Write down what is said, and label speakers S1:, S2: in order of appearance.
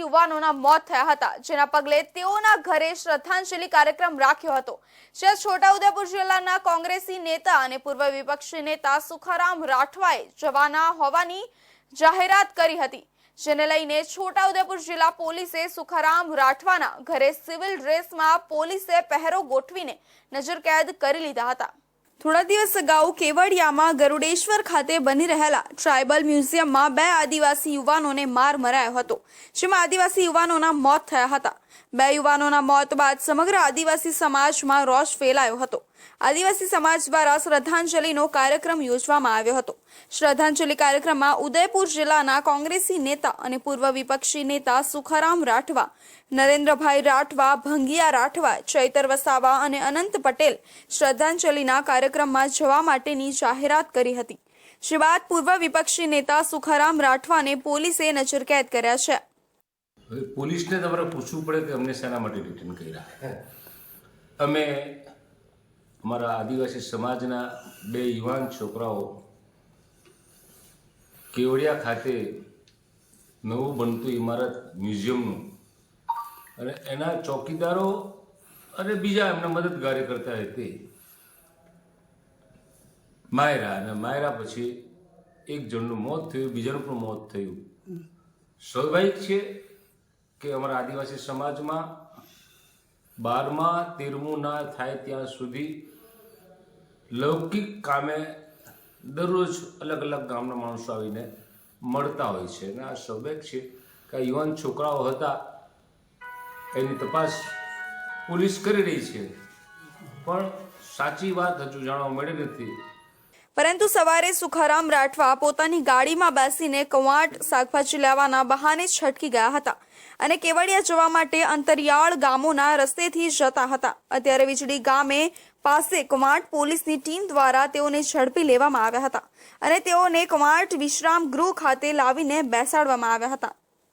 S1: યુવાનોના મોત થયા હતા, જેના પગલે તેઓના ઘરે શ્રદ્ધાંજલિ કાર્યક્રમ રાખ્યો હતો. જ્યાં છોટાઉદેપુર જિલ્લાના કોંગ્રેસી નેતા અને પૂર્વ વિપક્ષી નેતા સુખારામ રાઠવાએ જવાના હોવાની જાહેરાત કરી હતી, જેને લઈને છોટાઉદેપુર જિલ્લા પોલીસે સુખારામ રાઠવાના ઘરે સિવિલ ડ્રેસમાં પોલીસે પહેરો ગોઠવીને નજરકેદ કરી લીધા હતા. થોડા દિવસ અગાઉ કેવડિયામાં ગરુડેશ્વર ખાતે બની રહેલા ટ્રાઇબલ મ્યુઝિયમમાં બે આદિવાસી યુવાનોને માર મરાયો હતો. જેમાં આદિવાસી યુવાનોના મોત થયા હતા. બે યુવાનોના મોત બાદ સમગ્ર આદિવાસી સમાજમાં રોષ ફેલાયો હતો. આદિવાસી સમાજ દ્વારા શ્રદ્ધાંજલિનો કાર્યક્રમ યોજવામાં આવ્યો હતો. શ્રદ્ધાંજલિ કાર્યક્રમમાં ઉદયપુર જિલ્લાના કોંગ્રેસી નેતા અને પૂર્વ વિપક્ષી નેતા સુખારામ રાઠવા, નરેન્દ્રભાઈ રાઠવા, ભંગિયા રાઠવા, ચૈતર વસાવા અને અનંત પટેલ શ્રદ્ધાંજલિના કાર્યક્રમમાં જવા માટેની જાહેરાત કરી હતી. જે બાદ પૂર્વ વિપક્ષી નેતા સુખારામ રાઠવાને પોલીસે નજરકેદ કર્યા છે.
S2: પોલીસને તમારે પૂછવું પડે કે અમને શેના માટે રિટર્ન કર્યા. અમે અમારા આદિવાસી સમાજના બે યુવાન છોકરાઓ કેવડિયા ખાતે નવું બનતું ઇમારત મ્યુઝિયમનું. અને એના ચોકીદારો અને બીજા એમના મદદગારી કરતા હતી માયરા અને માયરા પછી એક જણનું મોત થયું બીજાનું પણ મોત થયું. સ્વાભાવિક છે કે અમારા આદિવાસી સમાજમાં બારમા તેરમું ના થાય ત્યાં સુધી લૌકિક કામે દરરોજ અલગ અલગ ગામના માણસો આવીને મળતા હોય છે. અને આ સ્વાભાવિક છે કે યુવાન છોકરાઓ હતા, એની તપાસ પોલીસ કરી રહી છે. પણ સાચી વાત હજુ જાણવા મળી નથી.
S1: પરંતુ સવારે સુખારામ રાઠવા પોતાની ગાડીમાં બેસીને કવાંટ શાકભાજી લેવાના બહાને છટકી ગયા હતા અને કેવડિયા જવા માટે અંતરિયાળ ગામોના રસ્તેથી જતા હતા. અત્યારે વીજળી ગામે પાસે કવાંટ પોલીસની ટીમ દ્વારા તેઓને ઝડપી લેવામાં આવ્યા હતા અને તેઓને કવાંટ વિશ્રામ ગૃહ ખાતે લાવીને બેસાડવામાં આવ્યા હતા.